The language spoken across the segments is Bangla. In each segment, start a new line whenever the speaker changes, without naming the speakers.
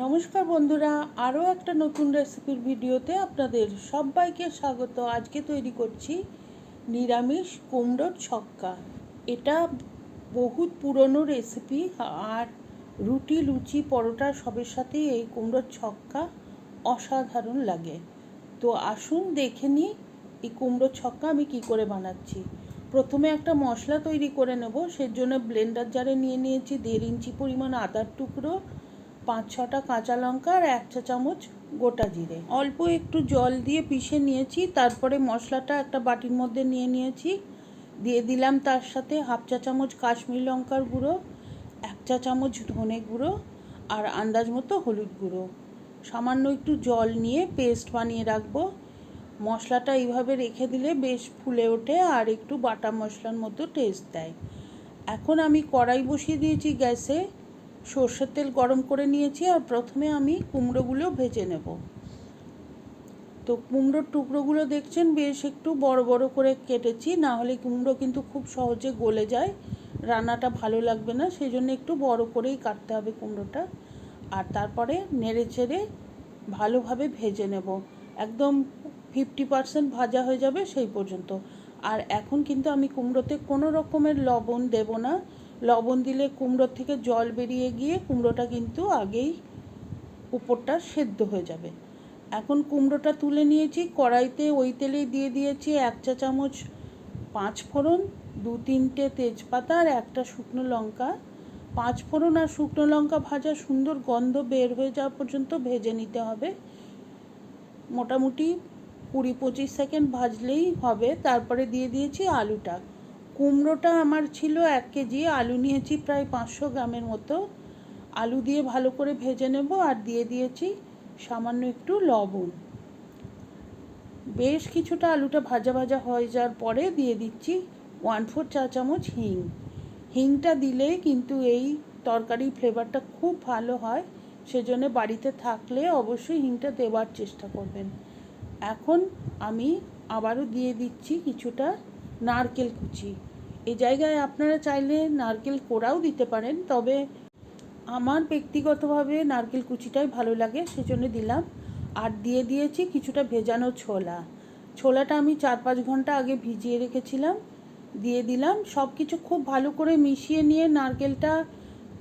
নমস্কার বন্ধুরা, আরও একটা নতুন রেসিপির ভিডিওতে আপনাদের সবাইকে স্বাগত। আজকে তৈরি করছি নিরামিষ কুমড়োর ছক্কা। এটা বহুত পুরনো রেসিপি আর রুটি, লুচি, পরোটা সবের সাথেই এই কুমড়োর ছক্কা অসাধারণ লাগে। তো আসুন দেখে নিই এই কুমড়োর ছক্কা আমি কি করে বানাচ্ছি। প্রথমে একটা মশলা তৈরি করে নেব সের জন্য ব্লেন্ডার জারে নিয়ে নিয়েছি দেড় ইঞ্চি পরিমাণ আদার টুকরো পাঁচ ছটা কাঁচা লঙ্কা আর এক চা চামচ গোটা জিরে। অল্প একটু জল দিয়ে পিষে নিয়েছি, তারপরে মশলাটা একটা বাটির মধ্যে নিয়ে নিয়েছি। দিয়ে দিলাম তার সাথে হাফ চা চামচ কাশ্মীর লঙ্কার গুঁড়ো, এক চা চামচ ধনে গুঁড়ো আর আন্দাজ মতো হলুদ গুঁড়ো। সামান্য একটু জল নিয়ে পেস্ট বানিয়ে রাখব। মশলাটা এইভাবে রেখে দিলে বেশ ফুলে ওঠে আর একটু বাটা মশলার মতো টেস্ট দেয়। এখন আমি কড়াই বসিয়ে দিয়েছি গ্যাসে। সর্ষের তেল গরম করে নিয়েছি আর প্রথমে আমি কুমড়োগুলো ভেজে নেব। তো কুমড়োর টুকরোগুলো দেখছেন, বেশ একটু বড় বড় করে কেটেছি, না হলে কুমড়ো কিন্তু খুব সহজে গলে যায়, রান্নাটা ভালো লাগবে না সেই জন্য একটু বড় করেই কাটতে হবে কুমড়োটা। আর তারপরে নেড়ে চেড়ে ভালোভাবে ভেজে নেব। একদম ফিফটি পার্সেন্ট ভাজা হয়ে যাবে সেই পর্যন্ত। আর এখন কিন্তু আমি কুমড়োতে কোনো রকমের লবণ দেব না লবণ দিলে কুমড়োর থেকে জল বেরিয়ে গিয়ে কুমড়োটা কিন্তু আগেই উপরটা সেদ্ধ হয়ে যাবে। এখন কুমড়োটা তুলে নিয়েছি, কড়াইতে ওই তেলেই দিয়ে দিয়েছি এক চা চামচ পাঁচ ফোড়ন, দু তিনটে তেজপাতা আর একটা শুকনো লঙ্কা। পাঁচ ফোড়ন আর শুকনো লঙ্কা ভাজা সুন্দর গন্ধ বের হয়ে যাওয়া পর্যন্ত ভেজে নিতে হবে। মোটামুটি কুড়ি পঁচিশ সেকেন্ড ভাজলেই হবে। তারপরে দিয়ে দিয়েছি আলুটা। কুমড়োটা আমার ছিল এক কেজি, আলু নিয়েছি প্রায় পাঁচশো গ্রামের মতো। আলু দিয়ে ভালো করে ভেজে নেব আর দিয়ে দিয়েছি সামান্য একটু লবণ। বেশ কিছুটা আলুটা ভাজা ভাজা হয়ে যাওয়ার পরে দিয়ে দিচ্ছি ওয়ান ফোর চা চামচ হিং। হিংটা দিলে কিন্তু এই তরকারি ফ্লেভারটা খুব ভালো হয়, সেজন্য বাড়িতে থাকলে অবশ্যই হিংটা দেওয়ার চেষ্টা করবেন। এখন আমি আবারও দিয়ে দিচ্ছি কিছুটা নারকেল কুচি। এই জায়গায় আপনারা চাইলে নারকেল কোড়াও দিতে পারেন, তবে আমার ব্যক্তিগতভাবে নারকেল কুচিটাই ভালো লাগে, সেজন্য দিলাম। আর দিয়ে দিয়েছি কিছুটা ভেজানো ছোলা। ছোলাটা আমি চার পাঁচ ঘণ্টা আগে ভিজিয়ে রেখেছিলাম, দিয়ে দিলাম। সব কিছু খুব ভালো করে মিশিয়ে নিয়ে নারকেলটা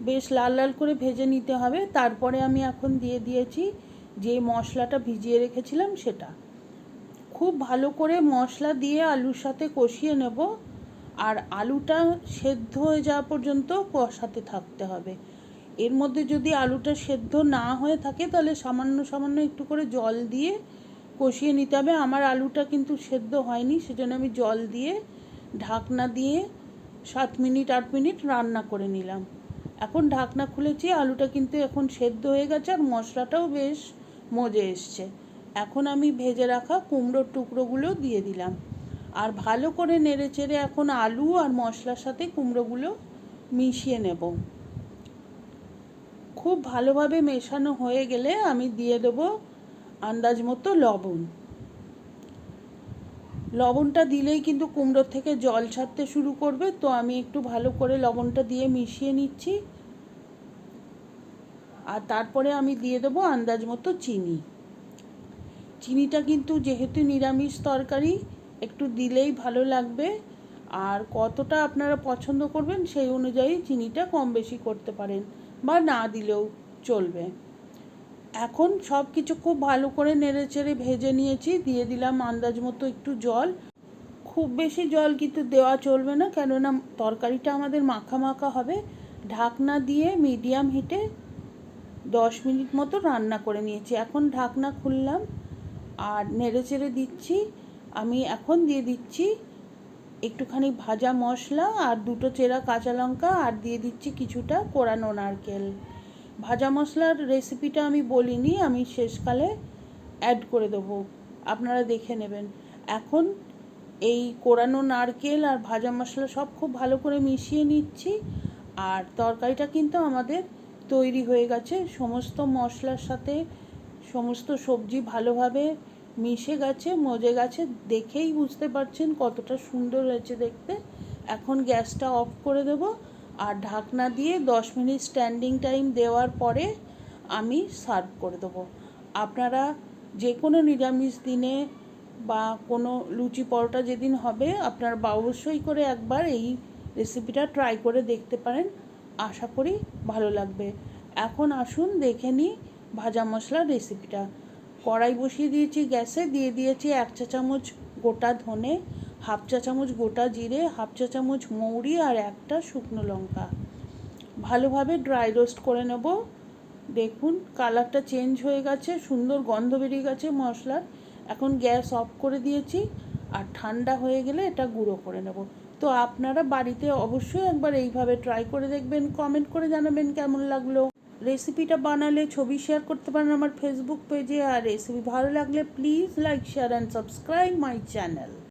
বেশ লাল লাল করে ভেজে নিতে হবে। তারপরে আমি এখন দিয়ে দিয়েছি যে মশলাটা ভিজিয়ে রেখেছিলাম সেটা। খুব ভালো করে মশলা দিয়ে আলুর সাথে কষিয়ে নেব। আর আলুটা সেদ্ধ হয়ে যাওয়া পর্যন্ত কষাতে থাকতে হবে। এর মধ্যে যদি আলুটা সেদ্ধ না হয়ে থাকে, তাহলে সামান্য সামান্য একটু করে জল দিয়ে কষিয়ে নিতে হবে। আমার আলুটা কিন্তু সেদ্ধ হয়নি, সেজন্য আমি জল দিয়ে ঢাকনা দিয়ে সাত মিনিট, আট মিনিট রান্না করে নিলাম। এখন ঢাকনা খুলেছি, আলুটা কিন্তু এখন সেদ্ধ হয়ে গেছে, আর মশলাটাও বেশ মজে এসছে। এখন আমি ভেজে রাখা কুমড়োর টুকরোগুলো দিয়ে দিলাম। আর ভালো করে নেড়ে চেড়ে এখন আলু আর মশলার সাথে কুমড়োগুলো মিশিয়ে নেব। খুব ভালোভাবে মেশানো হয়ে গেলে আমি দিয়ে দেব আন্দাজ মতো লবণ। লবণটা দিলেই কিন্তু কুমড়োর থেকে জল ছাড়তে শুরু করবে। তো আমি একটু ভালো করে লবণটা দিয়ে মিশিয়ে নিচ্ছি। আর তারপরে আমি দিয়ে দেবো আন্দাজ মতো চিনি। চিনিটা কিন্তু যেহেতু নিরামিষ তরকারি, একটু দিলেই ভালো লাগবে। আর কতটা আপনারা পছন্দ করবেন সেই অনুযায়ী চিনিটা কম বেশি করতে পারেন বা না দিলেও চলবে। এখন সব কিছু খুব ভালো করে নেড়ে চেড়ে ভেজে নিয়েছি, দিয়ে দিলাম আন্দাজ মতো একটু জল। খুব বেশি জল কিন্তু দেওয়া চলবে না, কেননা তরকারিটা আমাদের মাখা মাখা হবে। ঢাকনা দিয়ে মিডিয়াম হিটে দশ মিনিট মতো রান্না করে নিয়েছি। এখন ঢাকনা খুললাম। আর নেড়ে চেড়ে দিচ্ছি। আমি এখন দিয়ে দিচ্ছি একটুখানি ভাজা মশলা আর দুটো চেরা কাঁচা লঙ্কা আর দিয়ে দিচ্ছি কিছুটা কোরানো নারকেল। ভাজা মশলার রেসিপিটা আমি বলিনি, আমি শেষকালে অ্যাড করে দেবো। আপনারা দেখে নেবেন। এখন এই কোরানো নারকেল আর ভাজা মশলা সব খুব ভালো করে মিশিয়ে নিচ্ছি আর তরকারিটা কিন্তু আমাদের তৈরি হয়ে গেছে। সমস্ত মশলার সাথে সমস্ত সবজি ভালোভাবে মিশে গেছে, মজে গেছে, দেখেই বুঝতে পারছেন কতটা সুন্দর হয়েছে দেখতে। এখন গ্যাসটা অফ করে দেব আর ঢাকনা দিয়ে দশ মিনিট স্ট্যান্ডিং টাইম দেওয়ার পরে আমি সার্ভ করে দেবো। আপনারা যে কোনো নিরামিষ দিনে বা কোনো লুচি পরোটা যেদিন হবে, আপনারা অবশ্যই করে একবার এই রেসিপিটা ট্রাই করে দেখতে পারেন। আশা করি ভালো লাগবে। এখন আসুন দেখে নিই ভাজা মশলার রেসিপিটা কড়াই বসিয়ে দিয়েছি গ্যাসে, দিয়ে দিয়েছি এক চা চামচ গোটা ধনে, হাফ চা চামচ গোটা জিরে, হাফ চা চামচ মৌরি আর একটা শুকনো লঙ্কা। ভালোভাবে ড্রাই রোস্ট করে নেব। দেখুন কালারটা চেঞ্জ হয়ে গেছে, সুন্দর গন্ধ বেরিয়ে গেছে মশলার। এখন গ্যাস অফ করে দিয়েছি আর ঠান্ডা হয়ে গেলে এটা গুঁড়ো করে নেব। তো আপনারা বাড়িতে অবশ্যই একবার এইভাবে ট্রাই করে দেখবেন, কমেন্ট করে জানাবেন কেমন লাগল। রেসিপিটা বানালে, ছবি শেয়ার করতে পারেন আমার ফেসবুক পেজে আর রেসিপি ভালো লাগলে please like share and subscribe my channel